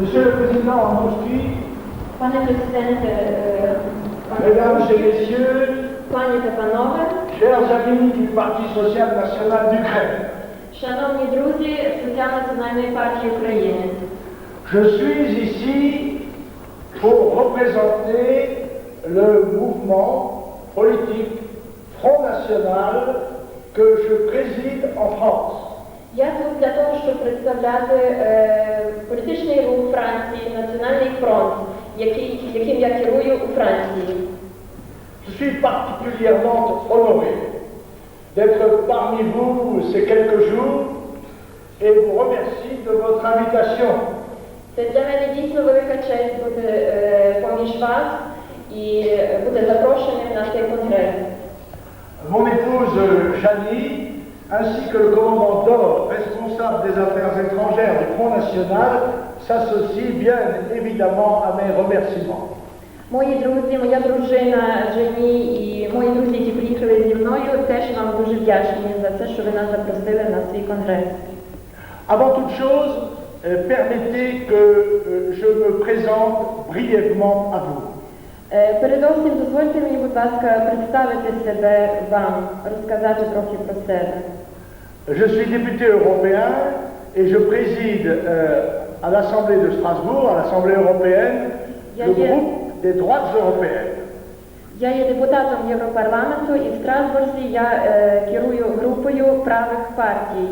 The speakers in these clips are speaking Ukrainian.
Monsieur le Président en Moscou, Пане президенте, е, пане Mesdames et Путін, Messieurs, пані та панове, chers amis du Parti social-national d'Ukraine, шановні друзі Соціал Національної партії України. je suis ici pour représenter le mouvement politique Front National que je préside en France. Я тут для того, щоб представляти е, політичний рух Франції, Національний фронт, який, яким я керую у Франції. Je suis particulièrement honoré d'être parmi vous ces quelques jours et vous remercie de votre invitation. Це для мене дійсно велика честь бути е, поміж вас і бути запрошеним на цей конгрес. Mon épouse Janie, ainsi que le commandant Dor, responsable des affaires étrangères du Front National, s'associent bien évidemment à mes remerciements. Мої друзі, моя дружина Жені і мої друзі, які приїхали зі мною, теж вам дуже вдячні за це, що ви нас запросили на свій конгрес. Avant toute chose, euh, permettez que euh, je me présente brièvement à vous. Е, Передовсім дозвольте мені, будь ласка, представити себе вам, розказати трохи про себе. Je suis député européen et je préside euh, à l'Assemblée de Strasbourg, à l'Assemblée européenne, Y a le bien- groupe des droites européennes. Я є депутатом Європарламенту і в Страсбурзі я е, керую групою правих партій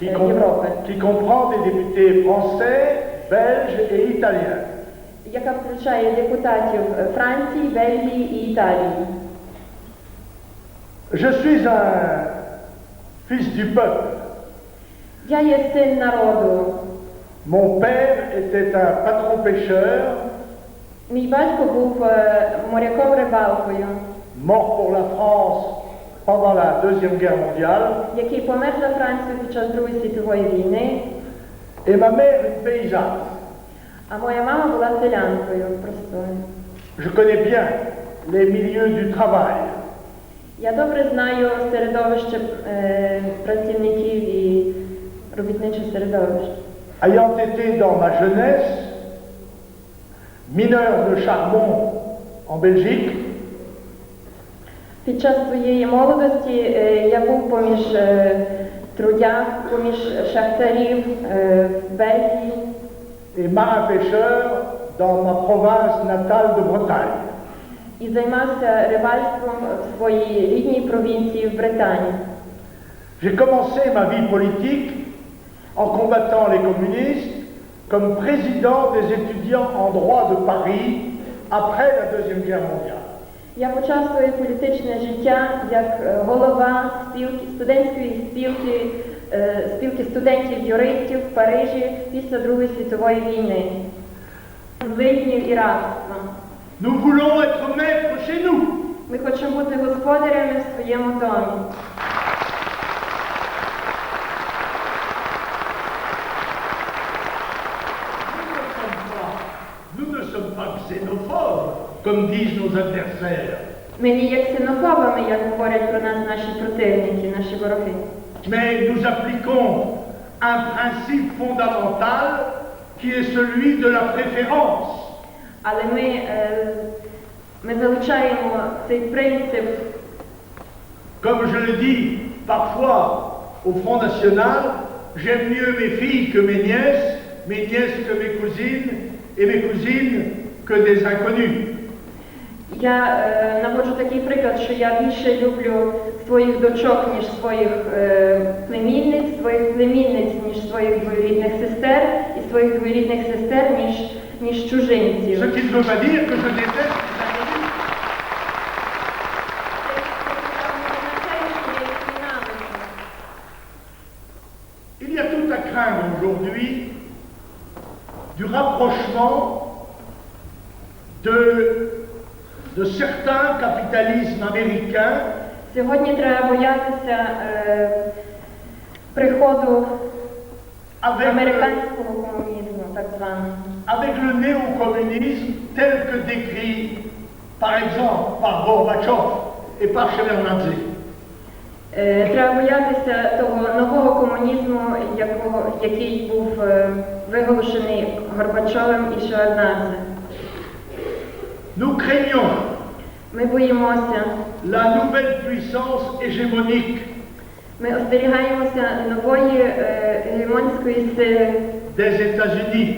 qui, е, com- Європи, qui comprend des députés français, belges et italiens. яка включає депутатів е, Франції, Бельгії і Італії. Je suis un fils du peuple. Я є син народу. Mon père était un patron pêcheur, Мій батько був е, моряком рибалкою, mort pour la France pendant la Deuxième Guerre mondiale, який помер за Францію під час Другої світової війни, et ma mère une paysanne. А моя мама була селянкою простою. Je connais bien les milieux du travail. Я добре знаю середовище е, працівників і робітниче середовище. Ayant été dans ma jeunesse mineur de charbon en Belgique, Під час своєї молодості е, я був поміж е, трудяг, поміж шахтарів е, в Бельгії et marin-pêcheur dans ma province natale de Bretagne. і займався рибальством в своїй рідній провінції в Британії. J'ai commencé ma vie politique en combattant les communistes comme président des étudiants en droit de Paris après la Deuxième Guerre mondiale. Я почав своє політичне життя як е, голова спілки, студентської спілки, е, спілки студентів-юристів в Парижі після Другої світової війни. Злиднів і рабства. Nous voulons être maîtres chez nous. Ми хочемо бути господарями в своєму домі. Nous ne sommes pas xénophobes, comme disent nos adversaires, Ми не є ксенофобами, як говорять про нас наші противники, наші вороги. mais nous appliquons un principe fondamental qui est celui de la préférence. Але ми, е, ми залучаємо цей принцип Comme je le dis parfois au Front National, j'aime mieux mes filles que mes nièces, mes nièces que mes cousines, et mes cousines que des inconnus. Я е, наводжу такий приклад, що я більше люблю Своїх дочок, ніж своїх е, племінниць, своїх племінниць, ніж своїх двоюрідних сестер, і своїх двоюрідних сестер, ніж, ніж чужинців. Ce qui ne veut pas dire que je déteste. Il y a tout à craindre aujourd'hui du rapprochement de, de certains capitalismes américains Сьогодні треба боятися е, приходу американського комунізму, так званого. avec le néo-communisme tel que décrit par exemple par Gorbatchev et par Shevardnadze. Е, Треба боятися того нового комунізму, якого, який був е, виголошений Горбачовим і Шеварднадзе. Nous craignons Ми боїмося, la nouvelle puissance hégémonique ми остерігаємося нової е, гегемонської сили des États-Unis,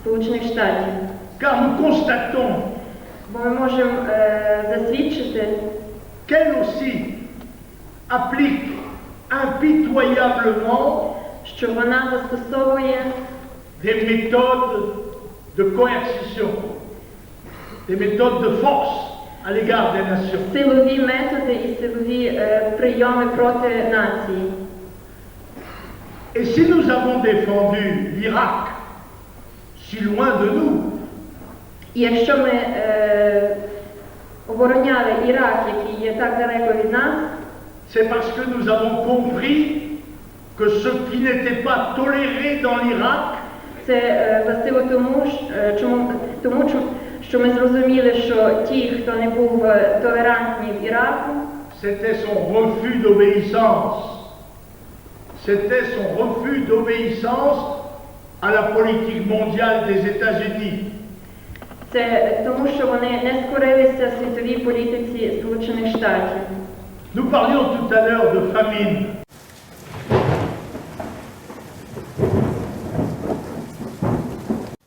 Сполучених Штатів. car nous constatons Бо ми можемо е, засвідчити, qu'elle aussi applique impitoyablement що вона застосовує des méthodes de coercition, des méthodes de force à l'égard des nations. силові методи і силові е, прийоми проти нації. Et si nous avons défendu l'Irak, si loin de nous, І якщо ми е, обороняли Ірак, який є так далеко від нас, c'est parce que nous avons compris que ce qui n'était pas toléré dans l'Irak, це е, властиво тому, ж- е, чому, тому чу- що ми зрозуміли, що ті, хто не був е, толерантні в Іраку, c'était son refus d'obéissance. C'était son refus d'obéissance à la politique mondiale des États-Unis. це тому, що вони не скорилися світовій політиці Сполучених Штатів. Nous parlions tout à l'heure de famine.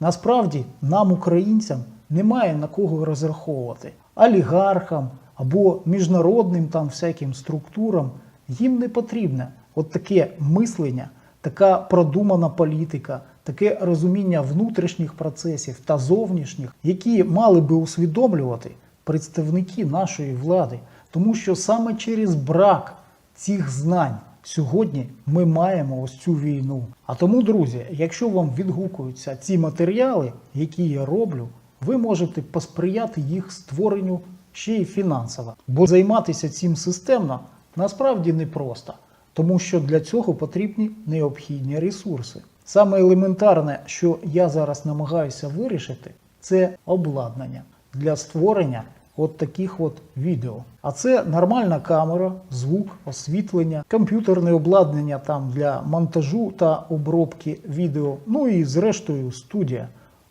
Насправді нам, українцям, немає на кого розраховувати. Олігархам або міжнародним там всяким структурам їм не потрібне от таке мислення, така продумана політика, таке розуміння внутрішніх процесів та зовнішніх, які мали би усвідомлювати представники нашої влади, тому що саме через брак цих знань сьогодні ми маємо ось цю війну. А тому, друзі, якщо вам відгукуються ці матеріали, які я роблю, ви можете посприяти їх створенню ще й фінансово. Бо займатися цим системно насправді непросто, тому що для цього потрібні необхідні ресурси. Саме елементарне, що я зараз намагаюся вирішити, це обладнання для створення от таких от відео. А це нормальна камера, звук, освітлення, комп'ютерне обладнання там для монтажу та обробки відео, ну і зрештою студія.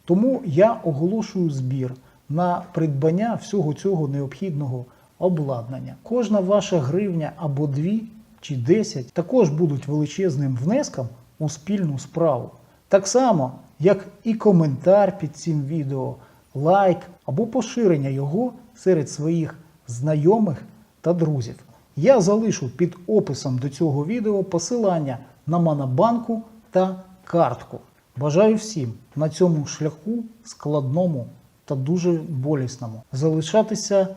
Тому я оголошую збір на придбання всього цього необхідного обладнання. Кожна ваша гривня або дві чи десять також будуть величезним внеском у спільну справу. Так само, як і коментар під цим відео, лайк або поширення його серед своїх знайомих та друзів. Я залишу під описом до цього відео посилання на Монобанку та картку. Бажаю всім на цьому шляху складному та дуже болісному залишатися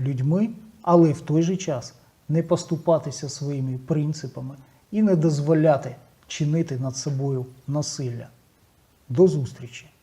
людьми, але в той же час не поступатися своїми принципами і не дозволяти чинити над собою насилля. До зустрічі!